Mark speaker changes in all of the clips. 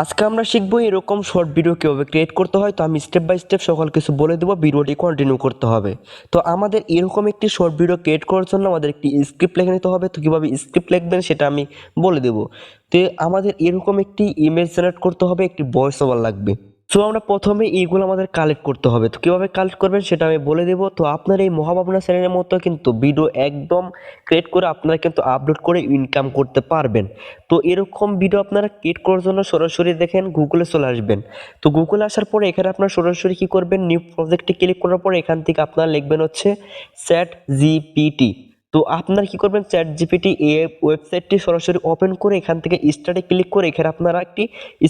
Speaker 1: আজকে আমরা শিখব এরকম শর্ট ভিডিও কীভাবে ক্রিয়েট করতে হয়। তো আমি স্টেপ বাই স্টেপ সকল কিছু বলে দেবো ভিডিওটি কন্টিনিউ করতে হবে। তো আমাদের এরকম একটি শর্ট ভিডিও ক্রিয়েট করার জন্য আমাদের একটি স্ক্রিপ্ট লেখে নিতে হবে। তো কীভাবে স্ক্রিপ্ট লিখবেন সেটা আমি বলে দেবো। তো আমাদের এরকম একটি ইমেজ জেনারেট করতে হবে, একটি ভয়েস ওভার লাগবে। সো আমরা প্রথমে এইগুলো আমাদের কালেক্ট করতে হবে। তো কীভাবে কালেক্ট করবেন সেটা আমি বলে দেবো। তো আপনার এই মহাভাবনা চ্যানেলের মতো কিন্তু ভিডিও একদম ক্রিয়েট করে আপনারা কিন্তু আপলোড করে ইনকাম করতে পারবেন। তো এরকম ভিডিও আপনারা ক্রিয়েট করার জন্য সরাসরি দেখেন গুগলে চলে আসবেন। তো গুগলে আসার পরে এখানে আপনারা সরাসরি কী করবেন? নিউ প্রজেক্টে ক্লিক করার পরে এখান থেকে আপনারা লিখবেন হচ্ছে স্যাট জিপিটি তো আপনারা কি করবেন? চ্যাট জিপিটি এ ওয়েবসাইটটি সরাসরি ওপেন করে এখান থেকে স্টার্টে ক্লিক করে এখানে আপনারা একটি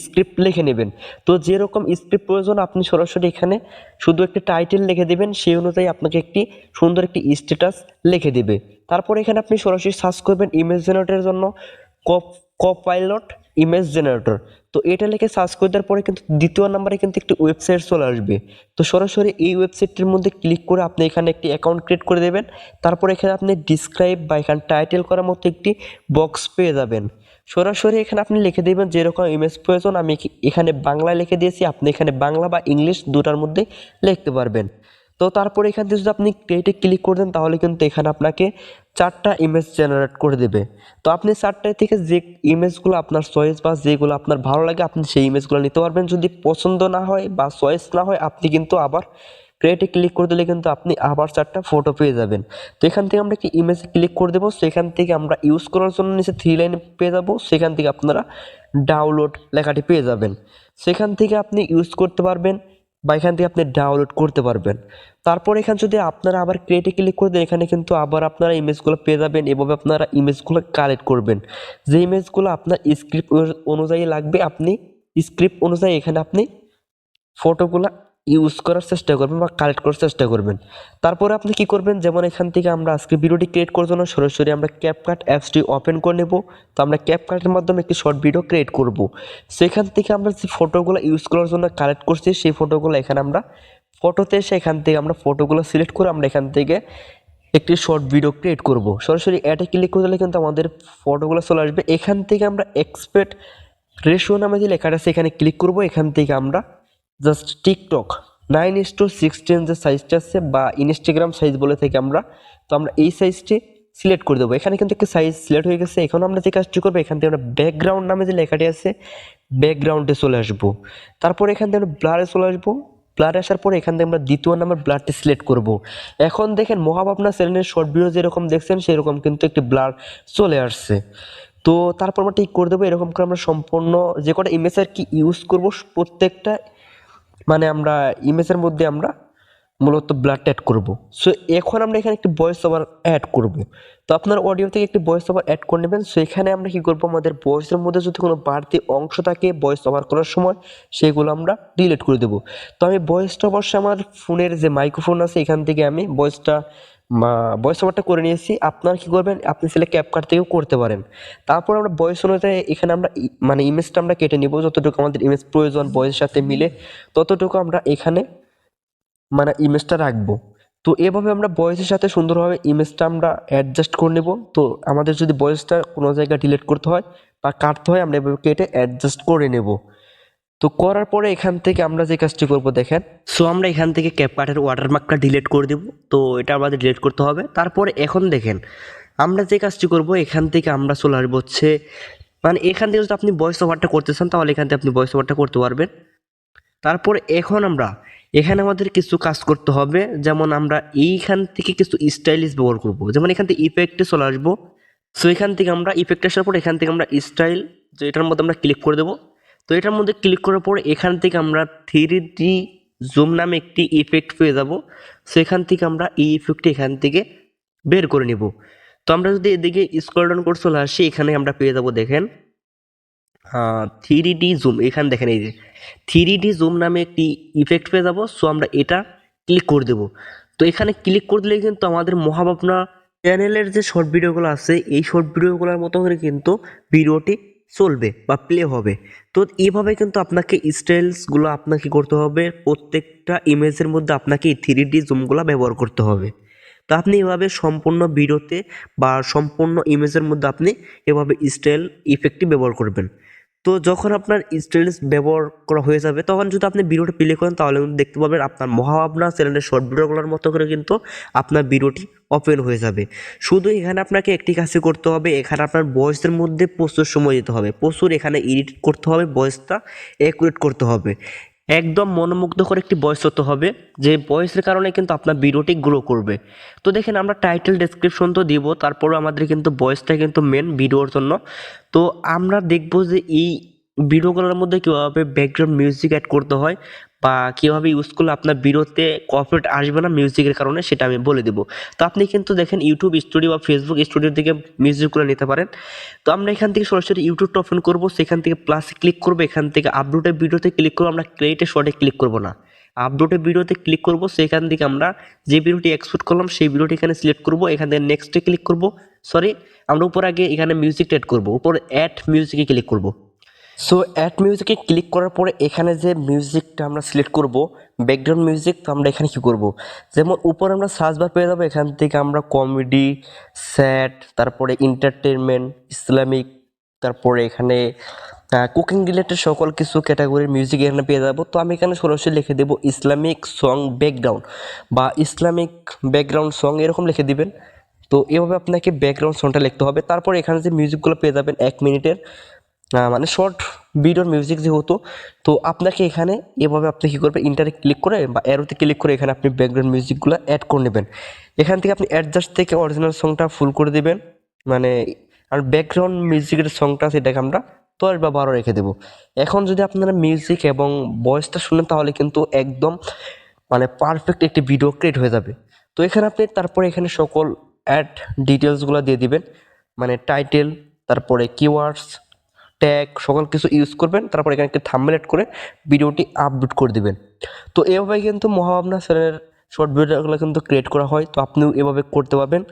Speaker 1: স্ক্রিপ্ট লিখে নেবেন। তো যেরকম স্ক্রিপ্ট প্রয়োজন, আপনি সরাসরি এখানে শুধু একটি টাইটেল লিখে দেবেন, সেই অনুযায়ী আপনাকে একটি সুন্দর একটি স্ট্যাটাস লিখে দেবে। তারপর এখানে আপনি সরাসরি সার্চ করবেন ইমেজ জেনারেটরের জন্য কপ কপাইলট ইমেজ জেনারেটর তো এটা লিখে সার্চ করে দেওয়ার পরে কিন্তু দ্বিতীয় নাম্বারে কিন্তু একটি ওয়েবসাইট চলে আসবে। তো সরাসরি এই ওয়েবসাইটটির মধ্যে ক্লিক করে আপনি এখানে একটি অ্যাকাউন্ট ক্রিয়েট করে দেবেন। তারপর এখানে আপনি ডিসক্রাইব বা এখানে টাইটেল করার মতো একটি বক্স পেয়ে যাবেন। সরাসরি এখানে আপনি লিখে দেবেন যেরকম ইমেজ প্রয়োজন, আমি এখানে বাংলায় লিখে দিয়েছি, আপনি এখানে বাংলা বা ইংলিশ দুটার মধ্যে লিখতে পারবেন। তো তারপরে এখান থেকে যদি আপনি ক্রিয়েটে ক্লিক করে দেন, তাহলে কিন্তু এখানে আপনাকে চারটা ইমেজ জেনারেট করে দেবে। তো আপনি চারটা থেকে যে ইমেজগুলো আপনার চয়েস বা যেগুলো আপনার ভালো লাগে, আপনি সেই ইমেজগুলো নিতে পারবেন। যদি পছন্দ না হয় বা চয়েস না হয়, আপনি কিন্তু আবার ক্রিয়েটে ক্লিক করে দিলে কিন্তু আপনি আবার চারটা ফটো পেয়ে যাবেন। তো এখান থেকে আমরা একটি ইমেজে ক্লিক করে দেবো। সেখান থেকে আমরা ইউজ করার জন্য নিচে থ্রি লাইন পেয়ে যাব। সেখান থেকে আপনারা ডাউনলোড লেখাটি পেয়ে যাবেন। সেখান থেকে আপনি ইউজ করতে পারবেন বা এখান থেকে আপনি ডাউনলোড করতে পারবেন। তারপর এখানে যদি আপনারা আবার ক্রিয়েটে ক্লিক করে দেন, এখানে কিন্তু আবার আপনারা ইমেজগুলো পেয়ে যাবেন, এভাবে আপনারা ইমেজগুলো কালেক্ট করবেন। যে ইমেজগুলো আপনার স্ক্রিপ্ট অনুযায়ী লাগবে, আপনি স্ক্রিপ্ট অনুযায়ী এখানে আপনি ফটোগুলো ইউজ করার চেষ্টা করবেন বা কালেক্ট করার চেষ্টা করবেন। তারপরে আপনি কি করবেন? যেমন এখান থেকে আমরা আজকে ভিডিওটি ক্রিয়েট করার জন্য সরাসরি আমরা ক্যাপকাট অ্যাপসটি ওপেন করে নেব। তো আমরা ক্যাপকাটের মাধ্যমে একটি শর্ট ভিডিও ক্রিয়েট করব। সেখান থেকে আমরা যে ফটোগুলো ইউজ করার জন্য কালেক্ট করছি, সেই ফটোগুলো এখানে আমরা ফটোতে এসে এখান থেকে আমরা ফটোগুলো সিলেক্ট করে আমরা এখান থেকে একটি শর্ট ভিডিও ক্রিয়েট করব। সরাসরি অ্যাডে ক্লিক করে দিলে কিন্তু আমাদের ফটোগুলো চলে আসবে। এখান থেকে আমরা এক্সপেক্ট রেশিও নামে যে লেখাটা এখানে ক্লিক করব। এখান থেকে আমরা just TikTok. Nine is to sixteen যে সাইজটা আছে বা ইনস্টাগ্রাম সাইজ বলে থাকি আমরা। তো আমরা এই সাইজটি সিলেক্ট করে দেবো। এখানে কিন্তু একটা সাইজ সিলেক্ট হয়ে গেছে। এখন আমরা যে কাজটি করব, এখান থেকে আমরা ব্যাকগ্রাউন্ড নামে যে লেখাটি আছে ব্যাকগ্রাউন্ডে চলে আসব। তারপর এখান থেকে আমরা ব্লারে চলে আসব। ব্লার আসার পরে এখান থেকে আমরা দ্বিতীয় নাম্বার ব্লারটি সিলেক্ট করব। এখন দেখেন মহাভাবনা চ্যানেলের শর্ট ভিডিও যেরকম দেখছেন, সেরকম কিন্তু একটি ব্লার চলে আসছে। তো তারপর আমরা ঠিক করে দেবো। এরকম করে আমরা সম্পূর্ণ যে কটা ইমেজ আর কি ইউজ করব, প্রত্যেকটা মানে আমরা ইমেজের মধ্যে আমরা মূলত ব্লাড অ্যাড করব। সো এখন আমরা এখানে একটি ভয়েস ওভার অ্যাড করব। তো আপনার অডিও থেকে একটি ভয়েস ওভার অ্যাড করে নেবেন। সো এখানে আমরা কী করব? আমাদের ভয়েসের মধ্যে যদি কোনো বাড়তি অংশ থাকে ভয়েস ওভার করার সময়, সেগুলো আমরা ডিলিট করে দেবো। তো আমি ভয়েসটা অবশ্যই আমার ফোনের যে মাইক্রোফোন আছে, এখান থেকে আমি ভয়েসটা ভয়েস ওভারটা করে নিয়েছি। আপনারা কী করবেন? আপনি সেলে ক্যাপকাট থেকেও করতে পারেন। তারপর আমরা ভয়েস অনুযায়ী এখানে আমরা মানে ইমেজটা আমরা কেটে নিব। যতটুকু আমাদের ইমেজ প্রয়োজন ভয়েসের সাথে মিলে, ততটুকু আমরা এখানে মানে ইমেজটা রাখব। তো এভাবে আমরা বয়সের সাথে সুন্দরভাবে ইমেজটা আমরা অ্যাডজাস্ট করে নেব। তো আমাদের যদি বয়সটা কোনো জায়গায় ডিলিট করতে হয় বা কাটতে হয়, আমরা এভাবে কেটে অ্যাডজাস্ট করে নেব। তো করার পরে এখান থেকে আমরা যে কাজটি করব, দেখেন। সো আমরা এখান থেকে ক্যাপকাটের ওয়াটারমার্কটা ডিলিট করে দেব। তো এটা আমাদের ডিলিট করতে হবে। তারপরে এখন দেখেন, আমরা যে কাজটি করব, এখান থেকে আমরা চলে আসব হচ্ছে মানে এখান থেকে যদি আপনি ভয়েস ওভারটা করতে চান, তাহলে এখান থেকে আপনি ভয়েস ওভারটা করতে পারবেন। তারপর এখন আমরা, এখানে আমাদের কিছু কাজ করতে হবে। যেমন আমরা এইখান থেকে কিছু স্টাইলিশ ব্যবহার করব। যেমন এখান থেকে ইফেক্টে চলে আসব। সো এখান থেকে আমরা ইফেক্ট আসার পর এখান থেকে আমরা স্টাইল যে এটার মধ্যে আমরা ক্লিক করে দেবো। তো এটার মধ্যে ক্লিক করার পর এখান থেকে আমরা থ্রি ডি জুম নামে একটি ইফেক্ট পেয়ে যাব। সো এখান থেকে আমরা এই ইফেক্টটি এখান থেকে বের করে নিব। তো আমরা যদি এদিকে স্ক্রল ডাউন করে চলে আসি, এখানে আমরা পেয়ে যাব দেখেন। থ্রি ডি জুম এখানে দেখেন এই যে থ্রি ডি জুম নামে একটি ইফেক্ট পেয়ে যাব। সো আমরা এটা ক্লিক করে দেবো। তো এখানে ক্লিক করে দিলে কিন্তু আমাদের মহাভাবনা চ্যানেলের যে শর্ট ভিডিওগুলো আছে, এই শর্ট ভিডিওগুলোর মতো করে কিন্তু ভিডিওটি চলবে বা প্লে হবে। তো এভাবে কিন্তু আপনাকে স্টাইলসগুলো আপনাকে করতে হবে। প্রত্যেকটা ইমেজের মধ্যে আপনাকে এই থ্রি ডি জুমগুলো ব্যবহার করতে হবে। তো আপনি এভাবে সম্পূর্ণ ভিডিওতে বা সম্পূর্ণ ইমেজের মধ্যে আপনি এভাবে স্টাইল ইফেক্টটি ব্যবহার করবেন। তো যখন আপনার স্টেনলেস ব্যবহার করা হয়ে যাবে, তখন যদি আপনি ভিডিওটি প্লে করেন, তাহলে কিন্তু দেখতে পাবেন আপনার মহাভাবনা চ্যানেলের শর্ট ভিডিওগুলোর মতো করে কিন্তু আপনার ভিডিওটি ওপেন হয়ে যাবে। শুধু এখানে আপনাকে একটি কাজই করতে হবে, এখানে আপনার বয়সের মধ্যে প্রচুর সময় দিতে হবে। প্রচুর এখানে এডিট করতে হবে বয়সটা অ্যাকুরেট করতে হবে। একদম মনোমুগ্ধকর একটি বয়স হতে হবে, যে বয়সের কারণে কিন্তু আপনার ভিডিওটি গ্রো করবে। তো দেখেন আমরা টাইটেল ডেসক্রিপশন তো দিব, তারপরেও আমাদের কিন্তু ভয়েসটা কিন্তু মেন ভিডিওর জন্য। তো আমরা দেখব যে এই ভিডিওগুলোর মধ্যে কীভাবে ব্যাকগ্রাউন্ড মিউজিক অ্যাড করতে হয় বা কীভাবে ইউজ করলে আপনার ভিডিওতে কপিরাইট আসবে না মিউজিকের কারণে সেটা আমি বলে দেবো। তো আপনি কিন্তু দেখেন ইউটিউব স্টুডিও বা ফেসবুক স্টুডিও থেকে মিউজিকগুলো নিতে পারেন। তো আমরা এখান থেকে সরাসরি ইউটিউবটা ওপেন করব, সেখান থেকে প্লাসে ক্লিক করব, এখান থেকে আপলোডের ভিডিওতে ক্লিক করব, আমরা ক্রিয়েটে শর্টে ক্লিক করব না। আপলোডের ভিডিওতে ক্লিক করব, সেখান থেকে আমরা যে ভিডিওটি এক্সপোর্ট করলাম, সেই ভিডিওটি এখানে সিলেক্ট করব, এখান থেকে নেক্সটে ক্লিক করব। সরি আমরা উপর আগে এখানে মিউজিক অ্যাড করব, উপর অ্যাড মিউজিকে ক্লিক করব। সো অ্যাড মিউজিকে ক্লিক করার পরে এখানে যে মিউজিকটা আমরা সিলেক্ট করব ব্যাকগ্রাউন্ড মিউজিক তো আমরা এখানে কী করব? যেমন উপরে আমরা সার্চ বার পেয়ে যাব, এখান থেকে আমরা কমেডি স্যাড তারপরে এন্টারটেনমেন্ট ইসলামিক তারপরে এখানে কুকিং রিলেটেড সকল কিছু ক্যাটাগরির মিউজিক এখানে পেয়ে যাব। তো আমি এখানে সরাসরি লিখে দেবো ইসলামিক সং ব্যাকগ্রাউন্ড বা ইসলামিক ব্যাকগ্রাউন্ড সং এরকম লিখে দিবেন। তো এভাবে আপনাকে ব্যাকগ্রাউন্ড সংটা লিখতে হবে। তারপর এখানে যে মিউজিকগুলো পেয়ে যাবেন এক মিনিটের মানে শর্ট ভিডিওর মিউজিক যেহেতু, তো আপনাকে এখানে এভাবে আপনি কী করবেন ইন্টারে ক্লিক করে বা অ্যারোতে ক্লিক করে এখানে আপনি ব্যাকগ্রাউন্ড মিউজিকগুলো অ্যাড করে নেবেন। এখান থেকে আপনি অ্যাডজাস্ট থেকে অরিজিনাল সংটা ফুল করে দেবেন মানে আর ব্যাকগ্রাউন্ড মিউজিকের সংটা সেটাকে আমরা দশ বা বারো রেখে দেবো। এখন যদি আপনারা মিউজিক এবং ভয়েসটা শুনেন, তাহলে কিন্তু একদম মানে পারফেক্ট একটি ভিডিও ক্রিয়েট হয়ে যাবে। তো এখানে আপনি তারপরে এখানে সকল অ্যাড ডিটেলসগুলো দিয়ে দিবেন মানে টাইটেল তারপরে কিওয়ার্ডস ট্যাগ সকল কিছু ইউজ করবেন, তারপর এখানে একটি থামলেট করে ভিডিওটি আপলোড করে দিবেন। তো এভাবে কিন্তু মহাভাবনা স্যারের শর্ট ভিডিওগুলো কিন্তু ক্রিয়েট করা হয়, তো আপনিও এভাবে করতে পারবেন।